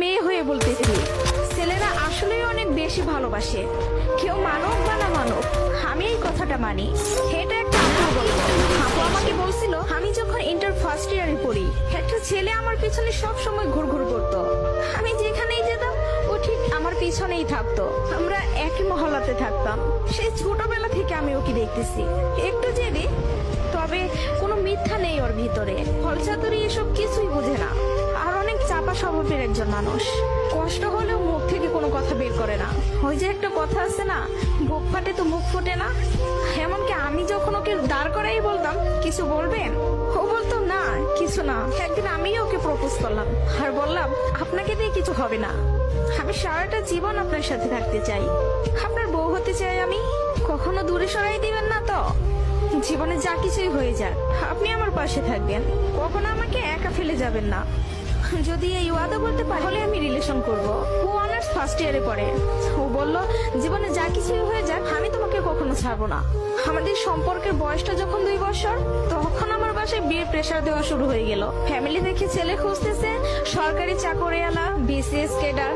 মেয়ে হয়ে বলতেছি। ছেলেরা আসলেই অনেক বেশি ভালোবাসে। কেউ মানব বা না মানব, আমি এই কথাটা মানি। এটা একটা আপু আমাকে বলছিল, আমি যখন ইন্টার ফার্স্ট ইয়ারে পড়ি, একটা ছেলে আমার পিছনে সব সময় ঘুর ঘুর করতো। আমি যেখানেই যেতাম, ও ঠিক আমার পিছনেই থাকতো। আমরা একই মহল্লাতে থাকতাম। সেই ছোটবেলা থেকে আমি ওকে দেখতেছি। একটু জেদি, তবে কোনো মিথ্যা চাপা স্বভাবের একজন মানুষ। কষ্ট হলেও মুখ থেকে কোনো কথা বের করে না। ওই যে একটা কথা আছে না, বুক ফাটে তো মুখ ফোটে না। এমনকি আমি যখন ওকে দাঁড় করাই বলতাম, কিছু বলবেন? ও বলতো, না, কিছু না। একদিন আমিই ওকে প্রপোজ করলাম আর বললাম, আপনাকে দিয়ে কিছু হবে না। আমি সারাটা জীবন আপনার সাথে থাকতে চাই। আপনার বউ হতে চাই আমি? কখনো দূরে সরাই দিবেন না তো? জীবনে যা কিছুই হয়ে যাক, আপনি আমার পাশে থাকবেন। কখনো আমাকে একা ফেলে যাবেন না। যদি এই ওয়াদা বলতে পারি, তাহলে আমি রিলেশন করব। ও অনার্স ফার্স্ট ইয়ারে পড়ে। ও বলল, জীবনে যা কিছু হয়ে যাক, আমি তোমাকে কখনো ছাড়বো না। আমাদের সম্পর্কের বয়সটা যখন দুই বছর, তখন আমার বাসায় বিয়ের প্রেশার দেওয়া শুরু হয়ে গেল। ফ্যামিলি দেখে ছেলে খুঁজতেছে, সরকারি চাকরিয়ালা বিসিএস কেডার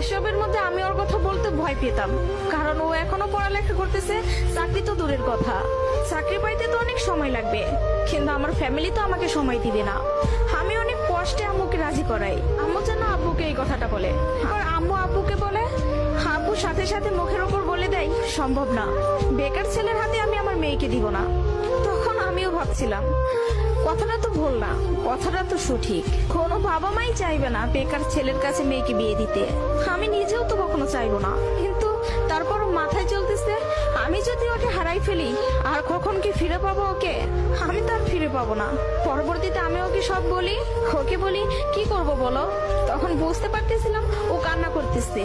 এসবের মধ্যে আমি বলতে ভয় পেতাম। কারণ ও এখনও পড়ালেখা করতেছে, চাকরি তো দূরের কথা। চাকরি পাইতে তো অনেক সময় লাগবে, কিন্তু আমার ফ্যামিলি তো আমাকে সময় দিবে না। আমি অনেক কষ্টে আম্মুকে রাজি করাই। আম্মু যেন আব্বুকে এই কথাটা বলে। আর আম্মু আব্বুকে বলে, আব্বু সাথে সাথে মুখের ওপর বলে দেয়, সম্ভব না। বেকার ছেলের হাতে আমি আমার মেয়েকে দিব না। তখন আমিও ভাবছিলাম কথাটা তো ভুল না, কথাটা তো সঠিক। কোনো বাবা মাই চাইবে না বেকার ছেলের কাছে মেয়েকে বিয়ে দিতে। আমি নিজেও তো কখনো চাইব না। কিন্তু তারপর মাথায় চলতেছে, আমি যদি ওকে হারাই ফেলি, আর কখন কি ফিরে পাবো ওকে? আমি তো আর ফিরে পাবো না। পরবর্তীতে আমি ওকে সব বলি, ওকে বলি, কি করব বলো? তখন বুঝতে পারতেছিলাম ও কান্না করতেছে।